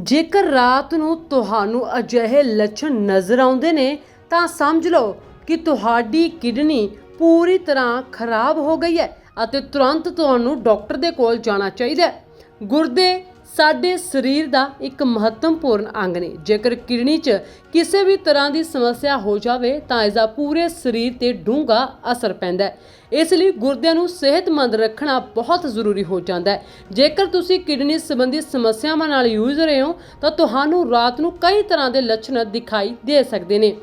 ਜੇਕਰ ਰਾਤ ਨੂੰ ਤੁਹਾਨੂੰ ਅਜਿਹੇ ਲੱਛਣ ਨਜ਼ਰ ਆਉਂਦੇ ਨੇ, ਤਾਂ ਸਮਝ ਲਓ ਕਿ ਤੁਹਾਡੀ ਕਿਡਨੀ ਪੂਰੀ ਤਰ੍ਹਾਂ ਖਰਾਬ ਹੋ ਗਈ ਹੈ ਅਤੇ ਤੁਰੰਤ ਤੁਹਾਨੂੰ ਡਾਕਟਰ ਦੇ ਕੋਲ ਜਾਣਾ ਚਾਹੀਦਾ ਹੈ। ਗੁਰਦੇ ਸਾਡੇ ਸਰੀਰ ਦਾ ਇੱਕ ਮਹੱਤਵਪੂਰਨ ਅੰਗ ਨੇ। ਜੇਕਰ ਕਿਡਨੀ 'ਚ ਕਿਸੇ ਵੀ ਤਰ੍ਹਾਂ ਦੀ ਸਮੱਸਿਆ ਹੋ ਜਾਵੇ, ਤਾਂ ਇਸ ਦਾ ਪੂਰੇ ਸਰੀਰ ਤੇ ਡੂੰਘਾ ਅਸਰ ਪੈਂਦਾ ਹੈ। ਇਸ ਲਈ ਗੁਰਦਿਆਂ ਨੂੰ ਸਿਹਤਮੰਦ ਰੱਖਣਾ ਬਹੁਤ ਜ਼ਰੂਰੀ ਹੋ ਜਾਂਦਾ ਹੈ। ਜੇਕਰ ਤੁਸੀਂ ਕਿਡਨੀ ਸੰਬੰਧੀ ਸਮੱਸਿਆਵਾਂ ਨਾਲ ਯੂਜ਼ ਰਹੇ ਹੋ, ਤਾਂ ਤੁਹਾਨੂੰ ਰਾਤ ਨੂੰ ਕਈ ਤਰ੍ਹਾਂ ਦੇ ਲੱਛਣ ਦਿਖਾਈ ਦੇ ਸਕਦੇ ਨੇ।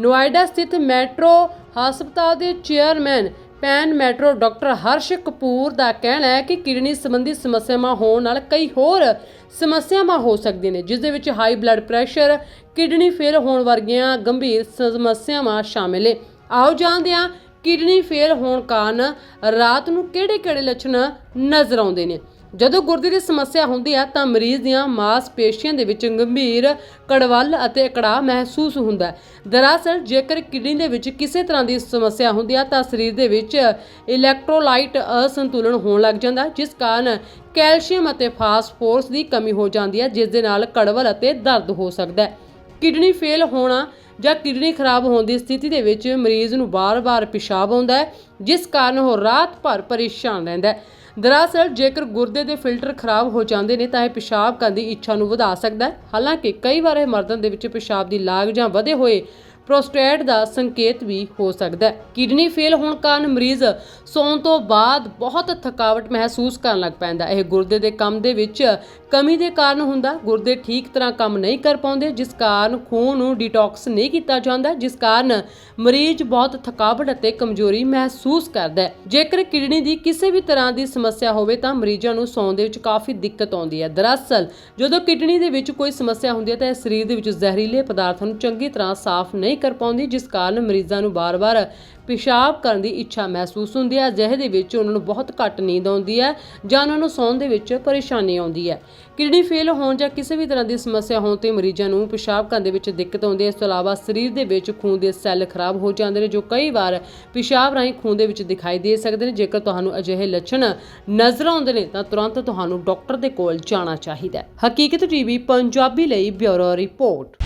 ਨੋਇਡਾ ਸਥਿਤ ਮੈਟਰੋ ਹਸਪਤਾਲ ਦੇ chairman Pan Metro doctor Harsh Kapoor ਦਾ ਕਹਿਣਾ ਹੈ ਕਿ ਕਿਡਨੀ ਸੰਬੰਧੀ ਸਮੱਸਿਆਵਾਂ ਹੋਣ ਨਾਲ ਕਈ ਹੋਰ ਸਮੱਸਿਆਵਾਂ ਹੋ ਸਕਦੀਆਂ ਨੇ, ਜਿਸ ਦੇ ਵਿੱਚ high blood pressure kidney fail ਹੋਣ ਵਰਗੀਆਂ ਗੰਭੀਰ ਸਮੱਸਿਆਵਾਂ ਸ਼ਾਮਿਲ ਨੇ। ਆਓ ਜਾਣਦੇ ਹਾਂ ਕਿਡਨੀ ਫੇਲ ਹੋਣ ਕਾਰਨ ਰਾਤ ਨੂੰ ਕਿਹੜੇ-ਕਿਹੜੇ ਲੱਛਣ ਨਜ਼ਰ ਆਉਂਦੇ ਨੇ। ਜਦੋਂ ਗੁਰਦੇ ਦੀ ਸਮੱਸਿਆ ਹੁੰਦੀ ਹੈ ਤਾਂ ਮਰੀਜ਼ ਦੀਆਂ ਮਾਸਪੇਸ਼ੀਆਂ ਦੇ ਵਿੱਚ ਗੰਭੀਰ ਕੜਵੱਲ ਅਤੇ ਅਕੜਾਅ ਮਹਿਸੂਸ ਹੁੰਦਾ ਹੈ। ਦਰਅਸਲ, ਜੇਕਰ ਕਿਡਨੀ ਦੇ ਵਿੱਚ ਕਿਸੇ ਤਰ੍ਹਾਂ ਦੀ ਸਮੱਸਿਆ ਹੁੰਦੀ ਹੈ ਤਾਂ ਸਰੀਰ ਦੇ ਵਿੱਚ ਇਲੈਕਟ੍ਰੋਲਾਈਟ ਅਸੰਤੁਲਨ ਹੋਣ ਲੱਗ ਜਾਂਦਾ ਜਿਸ ਕਾਰਨ ਕੈਲਸ਼ੀਅਮ ਅਤੇ ਫਾਸਫੋਰਸ ਦੀ ਕਮੀ ਹੋ ਜਾਂਦੀ ਹੈ, ਜਿਸ ਦੇ ਨਾਲ ਕੜਵੱਲ ਅਤੇ ਦਰਦ ਹੋ ਸਕਦਾ ਹੈ। ਕਿਡਨੀ ਫੇਲ ਹੋਣਾ ਜਾਂ ਕਿਡਨੀ ਖਰਾਬ ਹੋਣ ਦੀ ਸਥਿਤੀ ਦੇ ਵਿੱਚ ਮਰੀਜ਼ ਨੂੰ ਬਾਰ-ਬਾਰ ਪਿਸ਼ਾਬ ਆਉਂਦਾ ਹੈ, ਜਿਸ ਕਾਰਨ ਉਹ ਰਾਤ ਭਰ ਪਰੇਸ਼ਾਨ ਰਹਿੰਦਾ ਹੈ। ਦਰਅਸਲ, ਜੇਕਰ ਗੁਰਦੇ ਦੇ ਫਿਲਟਰ ਖਰਾਬ ਹੋ ਜਾਂਦੇ ਨੇ ਤਾਂ ਇਹ ਪਿਸ਼ਾਬ ਕਰਨ ਦੀ ਇੱਛਾ ਨੂੰ ਵਧਾ ਸਕਦਾ ਹੈ। ਹਾਲਾਂਕਿ, ਕਈ ਵਾਰ ਇਹ ਮਰਦਾਂ ਦੇ ਵਿੱਚ ਪਿਸ਼ਾਬ ਦੀ ਲਾਗ ਜਾਂ ਵਧੇ ਹੋਏ ਪ੍ਰੋਸਟੇਟ ਦਾ ਸੰਕੇਤ ਵੀ ਹੋ ਸਕਦਾ ਹੈ। ਕਿਡਨੀ ਫੇਲ ਹੋਣ ਕਾਰਨ ਮਰੀਜ਼ ਸੌਣ ਤੋਂ ਬਾਅਦ ਬਹੁਤ ਥਕਾਵਟ ਮਹਿਸੂਸ ਕਰਨ ਲੱਗ ਪੈਂਦਾ ਇਹ ਗੁਰਦੇ ਦੇ ਕੰਮ ਦੇ ਵਿੱਚ ਕਮੀ ਦੇ ਕਾਰਨ ਹੁੰਦਾ। ਗੁਰਦੇ ਠੀਕ ਤਰ੍ਹਾਂ ਕੰਮ ਨਹੀਂ ਕਰ ਪਾਉਂਦੇ, ਜਿਸ ਕਾਰਨ ਖੂਨ ਨੂੰ ਡੀਟੌਕਸ ਨਹੀਂ ਕੀਤਾ ਜਾਂਦਾ, ਜਿਸ ਕਾਰਨ ਮਰੀਜ਼ ਬਹੁਤ ਥਕਾਵਟ ਅਤੇ ਕਮਜ਼ੋਰੀ ਮਹਿਸੂਸ ਕਰਦਾ ਹੈ। ਜੇਕਰ ਕਿਡਨੀ ਦੀ ਕਿਸੇ ਵੀ ਤਰ੍ਹਾਂ ਦੀ ਸਮੱਸਿਆ ਹੋਵੇ ਤਾਂ ਮਰੀਜ਼ਾਂ ਨੂੰ ਸੌਣ ਦੇ ਵਿੱਚ ਕਾਫੀ ਦਿੱਕਤ ਆਉਂਦੀ ਹੈ। ਦਰਅਸਲ ਜਦੋਂ ਕਿਡਨੀ ਦੇ ਵਿੱਚ ਕੋਈ ਸਮੱਸਿਆ ਹੁੰਦੀ ਹੈ ਤਾਂ ਇਹ ਸਰੀਰ ਦੇ ਵਿੱਚ ਜ਼ਹਿਰੀਲੇ ਪਦਾਰਥਾਂ ਨੂੰ ਚੰਗੀ ਤਰ੍ਹਾਂ ਸਾਫ਼ ਨਹੀਂ ਕਰ ਪਾਉਂਦੀ, ਜਿਸ ਕਾਰਨ ਮਰੀਜ਼ਾਂ ਨੂੰ ਬਾਰ-ਬਾਰ ਪਿਸ਼ਾਬ ਕਰਨ ਦੀ ਇੱਛਾ ਮਹਿਸੂਸ ਹੁੰਦੀ ਹੈ। ਜਿਹੇ ਦੇ ਵਿੱਚ ਉਹਨਾਂ ਨੂੰ ਬਹੁਤ ਘੱਟ ਨੀਂਦ ਆਉਂਦੀ ਹੈ ਜਾਂ ਉਹਨਾਂ ਨੂੰ ਸੌਣ ਦੇ ਵਿੱਚ ਪਰੇਸ਼ਾਨੀ ਆਉਂਦੀ ਹੈ। ਕਿਡਨੀ ਫੇਲ ਹੋਣ ਜਾਂ ਕਿਸੇ ਵੀ ਤਰ੍ਹਾਂ ਦੀ ਸਮੱਸਿਆ ਹੋਣ ਤੇ ਮਰੀਜ਼ਾਂ ਨੂੰ ਪਿਸ਼ਾਬ ਕਰਨ ਦੇ ਵਿੱਚ ਦਿੱਕਤ ਆਉਂਦੀ ਹੈ। ਇਸ ਤੋਂ ਇਲਾਵਾ ਸਰੀਰ ਦੇ ਵਿੱਚ ਖੂਨ ਦੇ ਸੈੱਲ ਖਰਾਬ ਹੋ ਜਾਂਦੇ ਨੇ, ਜੋ ਕਈ ਵਾਰ ਪਿਸ਼ਾਬ ਰਾਹੀਂ ਖੂਨ ਦੇ ਵਿੱਚ ਦਿਖਾਈ ਦੇ ਸਕਦੇ ਨੇ। ਜੇਕਰ ਤੁਹਾਨੂੰ ਅਜਿਹੇ ਲੱਛਣ ਨਜ਼ਰ ਆਉਂਦੇ ਨੇ, ਤਾਂ ਤੁਰੰਤ ਤੁਹਾਨੂੰ ਡਾਕਟਰ ਦੇ ਕੋਲ ਜਾਣਾ ਚਾਹੀਦਾ ਹੈ। ਹਕੀਕਤ ਟੀਵੀ, ਪੰਜਾਬੀ ਲਈ ਬਿਊਰੋ ਰਿਪੋਰਟ।